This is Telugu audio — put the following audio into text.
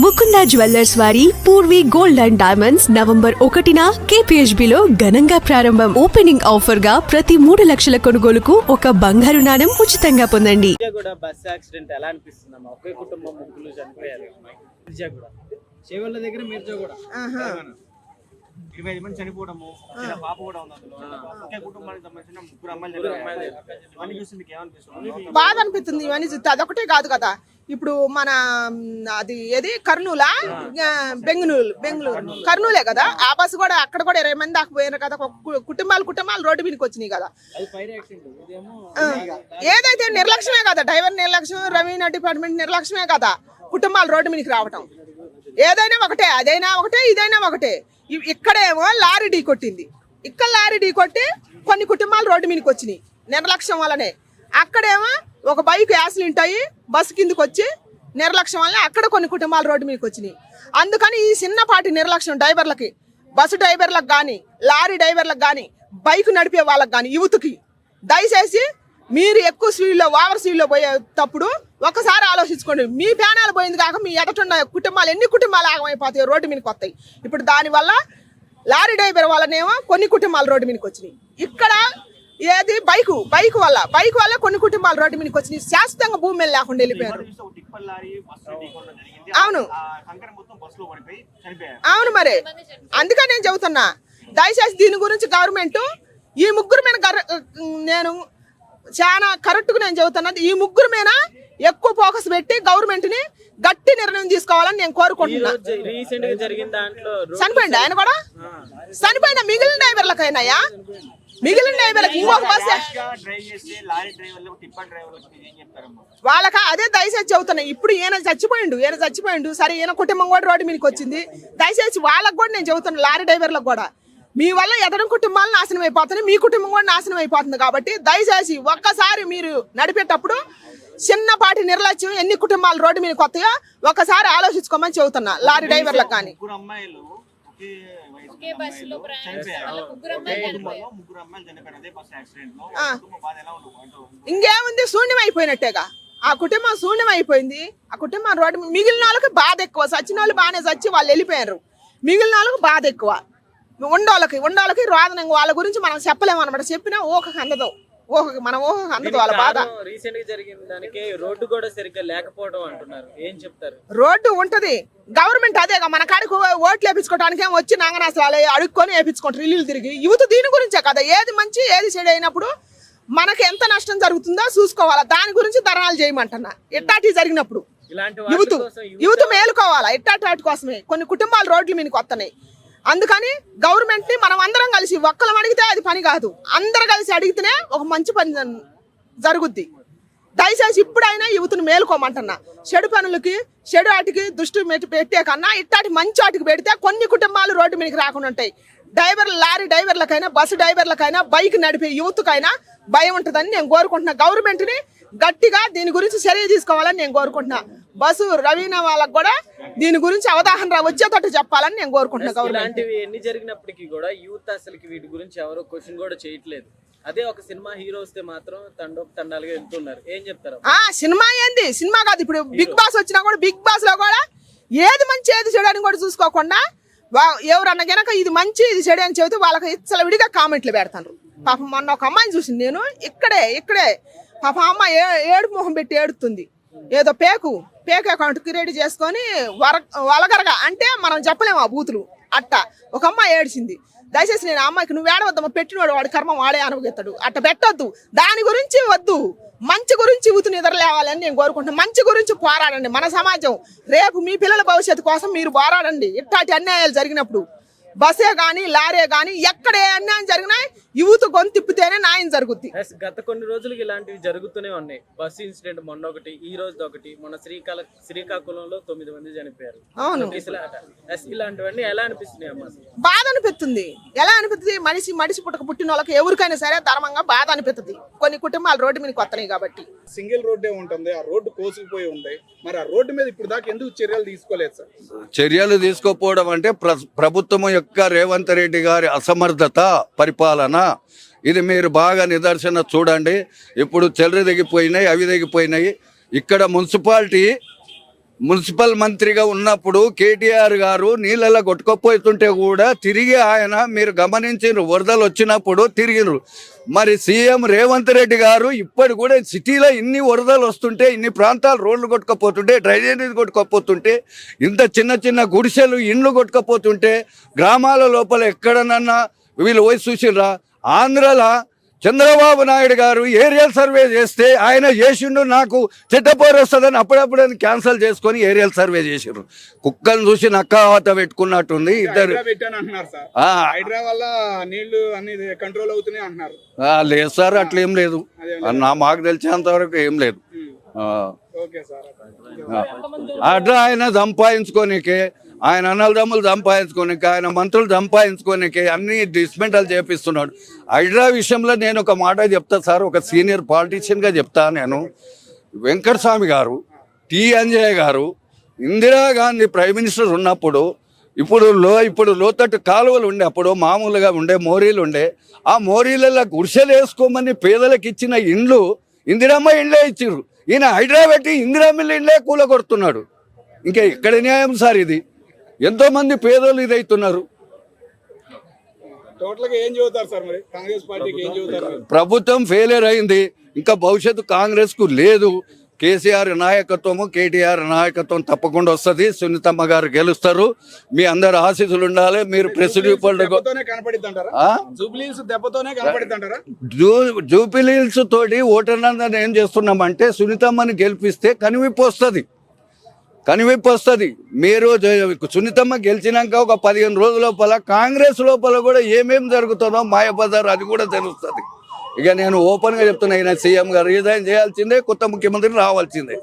ముకుంద జ్యువెల్లర్స్ వారి Purvi gold and diamonds November ఒకటిన KPHB లో ఘనంగా ప్రారంభం ఓపెనింగ్ ఆఫర్గా ప్రతి మూడు లక్షల కొనుగోలుకు ఒక బంగారు నాణెం ఉచితంగా పొందండి. కూడా బస్ యాక్సిడెంట్ ఎలా అనిపిస్తుందమ్మా? ఒకే కుటుంబం ముగ్గురు చనిపోయారు మిర్జాగూడ చేవళ్ళ దగ్గర మిర్జాగూడ ఇరవై ఐదు మంది చనిపోవడము చిన్న పాప కూడా ఉంది అందులో. ఒకే కుటుంబానికి సంబంధించిన ముగ్గురు అమ్మాయిలు. ఇవన్నీ చూసి మీకు ఏమనిపిస్తుంది? బాధ అనిపిస్తుంది ఇవన్నీ చూస్తే. అదొకటే కాదు కదా. ఇప్పుడు మన అది ఏది? కర్నూలా? బెంగళూరు బెంగళూరు. కర్నూలే. కదా? ఆ బస్సు కూడా అక్కడ కూడా ఇరవై మంది దాకా పోయారు కదా? కుటుంబాలు కుటుంబాలు రోడ్డు మీదకి వచ్చినాయి కదా? ఏదైతే నిర్లక్ష్యమే కదా? డ్రైవర్ నిర్లక్ష్యం రెవెన్యూ డిపార్ట్మెంట్ నిర్లక్ష్యమే కదా? కుటుంబాలు రోడ్డు మీదకి రావటం. ఏదైనా ఒకటే అదైనా ఒకటే ఇదైనా ఒకటే. ఇక్కడేమో లారీ ఢీ కొట్టింది. ఇక్కడ లారీ ఢీ కొట్టి కొన్ని కుటుంబాలు రోడ్డు మీదకి వచ్చినాయి. నిర్లక్ష్యం వల్లనే. అక్కడేమో ఒక బైక్ యాక్సిడెంట్ అయ్యి బస్సు కిందకి వచ్చి నిర్లక్ష్యం వల్ల అక్కడ కొన్ని కుటుంబాలు రోడ్డు మీదకి వచ్చినాయి. అందుకని ఈ చిన్నపాటి నిర్లక్ష్యం డ్రైవర్లకి బస్సు డ్రైవర్లకు కానీ లారీ డ్రైవర్లకు కానీ బైక్ నడిపే వాళ్ళకి కానీ యువతకి దయచేసి మీరు ఎక్కువ స్పీడ్లో ఓవర్ స్పీడ్లో పోయేటప్పుడు ఒకసారి ఆలోచించుకోండి. మీ ప్రాణాలు పోయింది కాక మీ ఎదటున్న కుటుంబాలు ఎన్ని కుటుంబాలు ఆగమైపోతాయి రోడ్డు మీదకి వస్తాయి. ఇప్పుడు దానివల్ల లారీ డ్రైవర్ వల్లనేమో కొన్ని కుటుంబాలు రోడ్డు మీదకి వచ్చినాయి. ఇక్కడ ఏది? బైకు. బైక్ వల్ల. బైక్ వల్ల కొన్ని కుటుంబాలు రోడ్డు మీదకి వచ్చినాయి శాశ్వతంగా భూమి మీద లేకుండా వెళ్ళిపోయారు. అవును. అవును మరి. అందుకని నేను చెబుతున్నా. దయచేసి దీని గురించి గవర్నమెంట్ ఈ ముగ్గురు మీద నేను చాలా కరెక్ట్గా నేను చెబుతున్నది ఈ ముగ్గురు మీద ఎక్కువ ఫోకస్ పెట్టి గవర్నమెంట్ని గట్టి నిర్ణయం తీసుకోవాలని నేను ఈ కోరుకుంటున్నా రోజు రీసెంట్గా జరిగిన దాంట్లో రోడ్ చనిపోయింది ఆయన కూడా? చనిపోయిన మిగిలిన డ్రైవర్లకైనాయా? మిగిలిన వాళ్ళకి ఇంకొక వాళ్ళక అదే దయచేసి చెబుతున్నాయి ఇప్పుడు ఈయన చచ్చిపోయిండు ఈయన చచ్చిపోయిండు. సరే ఈయన కుటుంబం కూడా రోడ్డు మీదకి వచ్చింది. దయచేసి వాళ్ళకు కూడా నేను చెబుతున్నాను లారీ డ్రైవర్లకు కూడా. మీ వల్ల ఎదరు కుటుంబాలు నాశనం అయిపోతున్నాయి మీ కుటుంబం కూడా నాశనం అయిపోతుంది కాబట్టి దయచేసి ఒక్కసారి మీరు నడిపేటప్పుడు చిన్నపాటి నిర్లక్ష్యం ఎన్ని కుటుంబాలు రోడ్డు మీద కొత్తగా ఒక్కసారి ఆలోచించుకోమని చెబుతున్నా లారీ డ్రైవర్లకు కానీ. ముగ్గురు అమ్మాయిలు ఒకే వయసు చనిపోయారు. ఒకే కుటుంబంలో ముగ్గురు అమ్మాయిలు చనిపోయారు. అదే బస్ యాక్సిడెంట్లో వాళ్ళ కుటుంబం బాధ ఎలా ఉంటుంది ఇంకేముంది? శూన్యం అయిపోయినట్టేగా. ఆ కుటుంబం శూన్యం అయిపోయింది. ఆ కుటుంబం రోడ్డు మిగిలిన వాళ్ళకి బాధ ఎక్కువ. సచిన వాళ్ళు బాగానే చచ్చి వాళ్ళు వెళ్ళిపోయారు. మిగిలిన వాళ్ళకి బాధ ఎక్కువ. ఉండోళ్ళకి ఉండోళ్ళకి రోదన వాళ్ళ గురించి మనం చెప్పలేము అనమాట చెప్పినా ఊహకు అందదు. ఊహకి మన ఊహకు అందదు వాళ్ళ బాధ. రీసెంట్గా జరిగిన దానికి రోడ్డు కూడా సరిగ్గా లేకపోవడం అంటున్నారు. ఏం చెప్తారు? రోడ్డు ఉంటది. గవర్నమెంట్ అదేగా మన కాడికి ఓట్లు వేపించుకోవడానికి ఏమో వచ్చి నాగనాశాలు అడుక్కొని వేపించుకుంటారు. ఇల్లు తిరిగి. యువత దీని గురించే కదా. ఏది మంచి ఏది చెడు అయినప్పుడు మనకి ఎంత నష్టం జరుగుతుందో చూసుకోవాలా. దాని గురించి ధర్నాలు చేయమంటున్నా. ఇట్టాటి జరిగినప్పుడు? యువత యువత మేలుకోవాలా. ఇట్టాటి వాటి కోసమే? కొన్ని కుటుంబాలు రోడ్ల మీదకి వస్తున్నాయి అందుకని గవర్నమెంట్ని మనం అందరం కలిసి ఒక్కలం అడిగితే అది పని కాదు. అందరు కలిసి అడిగితేనే ఒక మంచి పని జన్- జరుగుద్ది. దయచేసి ఇప్పుడైనా యువతను మేలుకోమంటున్నా. చెడు పనులకి చెడు ఆటికి దృష్టి పెట్టే కన్నా ఇట్టాటి మంచి ఆటికి పెడితే కొన్ని కుటుంబాలు రోడ్డు మీదకి రాకుండా ఉంటాయి. డ్రైవర్ లారీ డ్రైవర్లకైనా బస్సు డ్రైవర్లకైనా బైక్ నడిపే యువతకైనా భయం ఉంటుందని నేను కోరుకుంటున్నా. గవర్నమెంట్ని గట్టిగా దీని గురించి చర్య తీసుకోవాలని నేను కోరుకుంటున్నా. బస్సు రవీనా వాళ్ళకి కూడా దీని గురించి అవగాహన వచ్చేటట్టు చెప్పాలని నేను కోరుకుంటున్నా గవర్నమెంట్ ఇలాంటివి ఎన్ని జరిగినప్పటికీ కూడా యూత్ అసలుకి వీటి గురించి ఎవరో క్వశ్చన్ కూడా చేయట్లేదు. అదే ఒక సినిమా హీరో వస్తే మాత్రం తండోపు తండాలుగా వెళ్తున్నారు. ఏం చెప్తారు ఆ సినిమా ఏంది? సినిమా కాదు ఇప్పుడు బిగ్ బాస్ వచ్చినా కూడా బిగ్ బాస్లో కూడా ఏది మంచి ఏది చెడు అని కూడా చూసుకోకుండా వా- ఎవరన్నా గనక ఇది మంచి ఇది చెడు అని చెబితే వాళ్ళకి ఇచ్చల విడిగా కామెంట్లు పెడతారు. పాపం మొన్న ఒక అమ్మాయిని చూసింది నేను ఇక్కడే ఇక్కడే. పాప అమ్మ ఏ ఏడుపు మొహం పెట్టి ఏడుతుంది. ఏదో పేకు. పేక్ అకౌంట్ క్రియేట్ చేసుకొని వర వలగరగా అంటే మనం చెప్పలేము ఆ బూతులు. అట్ట. ఒక అమ్మాయి ఏడ్చింది. దయచేసి నేను అమ్మాయికి నువ్వు ఏడవద్దమ్మా పెట్టినవాడు వాడి కర్మ వాడే అనుభవిస్తాడు. అట్ట పెట్టొద్దు. దాని గురించి వద్దు. మంచి గురించి యూత్ నిద్ర లేవాలని నేను కోరుకుంటున్నాను మంచి గురించి పోరాడండి. మన సమాజం రేపు మీ పిల్లల భవిష్యత్తు కోసం మీరు పోరాడండి. ఇట్లాంటి అన్యాయాలు జరిగినప్పుడు బస్సే కానీ లారీ కానీ ఎక్కడ ఏ అన్యాయం జరిగినా యూత్ గొంతిప్పితేనే న్యాయం జరుగుద్ది. గత కొన్ని రోజులకి ఇలాంటివి జరుగుతూనే ఉన్నాయి. బస్సు ఇన్సిడెంట్ మొన్న ఒకటి ఈ రోజు ఒకటి. మొన్న శ్రీకాళ శ్రీకాకుళంలో తొమ్మిది మంది చనిపోయారు. అవును. ఇలాంటివన్నీ ఎలా అనిపిస్తున్నాయి అమ్మా? బాధ అనిపిస్తుంది. ఎలా అనిపిస్తుంది? మనిషి మనిషి పుట్టక పుట్టిన వాళ్ళకి ఎవరికైనా సరే ధర్మంగా బాధ అనిపిస్తుంది. కొన్ని కుటుంబాలు రోడ్డు మీదకి వస్తున్నాయి కాబట్టి. సింగిల్ రోడ్డే ఉంటుంది. ఆ రోడ్డు కోసుకుపోయి ఉంది. మరి ఆ రోడ్డు మీద ఇప్పుడు దాకా ఎందుకు చర్యలు తీసుకోలేదు సార్? చర్యలు తీసుకోకపోవడం అంటే ప్ర- ప్రభుత్వం యొక్క రేవంత్ రెడ్డి గారి అసమర్థత పరిపాలన. ఇది మీరు బాగా నిదర్శన చూడండి. ఇప్పుడు చెల్లరి దిగిపోయినాయి అవి దిగిపోయినాయి ఇక్కడ మున్సిపాలిటీ మున్సిపల్ మంత్రిగా ఉన్నప్పుడు కేటీఆర్ గారు నీళ్ళలో కొట్టుకపోతుంటే కూడా తిరిగి ఆయన మీరు గమనించిన వరదలు వచ్చినప్పుడు తిరిగిరు మరి సీఎం రేవంత్ రెడ్డి గారు ఇప్పటి కూడా సిటీలో ఇన్ని వరదలు వస్తుంటే ఇన్ని ప్రాంతాలు రోడ్లు కొట్టుకపోతుంటే డ్రైనేజ్ కొట్టుకపోతుంటే ఇంత చిన్న చిన్న గుడిసెలు ఇండ్లు కొట్టుకపోతుంటే గ్రామాల లోపల ఎక్కడనన్నా వీళ్ళు పోయి చూసిర్రా? ఆంధ్రలో చంద్రబాబు నాయుడు గారు ఏరియల్ సర్వే చేస్తే ఆయన చేసిండు నాకు చెట్టపోరు వస్తుందని అప్పుడప్పుడు క్యాన్సిల్ చేసుకొని ఏరియల్ సర్వే చేసిర్రు కుక్కను చూసి నక్కావత పెట్టుకున్నట్టుంది ఇద్దరు హైడ్రా పెట్టాను అంటున్నారు సార్. ఆ, హైడ్రా వల్ల నీళ్ళు అన్ని కంట్రోల్ అవుతున్నాయి అంటున్నారు. ఆ, లేదు సార్ అట్లా ఏం లేదు. నా మాకు తెలిసేంత వరకు ఏం లేదు. అట్లా ఆయన సంపాదించుకోనికే ఆయన అన్నదమ్ములు సంపాదించుకోనికి ఆయన మంత్రులు సంపాదించుకోనికి అన్ని డిస్మెంటల్ చేపిస్తున్నాడు. హైడ్రా విషయంలో నేను ఒక మాట చెప్తా సార్ ఒక సీనియర్ పాలిటీషియన్గా చెప్తా నేను. వెంకటస్వామి గారు టి. అంజయ్య గారు ఇందిరాగాంధీ ప్రైమ్ మినిస్టర్ ఉన్నప్పుడు ఇప్పుడు లో ఇప్పుడు లోతట్టు కాలువలు ఉండే అప్పుడు మామూలుగా ఉండే మోరీలు ఉండే ఆ మోరీలలో గుడిసెలు వేసుకోమని పేదలకు ఇచ్చిన ఇండ్లు ఇందిరమ్మ ఇండ్లే ఇచ్చారు ఈయన హైదరాబాద్ ఇందిరామిల్ ఇండ్లే కూలగొడుతున్నాడు. ఇంకా ఎక్కడ న్యాయం సార్ ఇది? ఎంతో మంది పేదోళ్ళు ఇదవుతున్నారు మీరు? ప్రభుత్వం ఫెయిలియర్ అయింది. ఇంకా భవిష్యత్తు కాంగ్రెస్కు లేదు. కేసీఆర్ నాయకత్వము కేటీఆర్ నాయకత్వం తప్పకుండా వస్తుంది. సునీతమ్మ గారు గెలుస్తారు. మీ అందరు ఆశీస్సులు ఉండాలి. మీరు ప్రెస్ రిపోర్ట్ దెబ్బతోనే కనపడిద్ది అంటారా జూబ్లీస్ దెబ్బతోనే కనపడిద్ది అంటారా జూ జూపిలీల్స్ తోటి ఓటర్లందరినీ ఏం చేస్తున్నామంటే సునీతమ్మని గెలిపిస్తే కనివిప్పు వస్తుంది. కనివిప్పు వస్తుంది. మీరు సున్నితమ్మ సునీతమ్మ గెలిచినాక ఒక పదిహేను రోజుల లోపల కాంగ్రెస్ లోపల కూడా ఏమేం జరుగుతుందో మాయబజార్ అది కూడా తెలుస్తుంది. ఇక నేను ఓపెన్గా చెప్తున్నా ఆయన సీఎం గారు రిజైన్ చేయాల్సిందే కొత్త ముఖ్యమంత్రి రావాల్సిందే.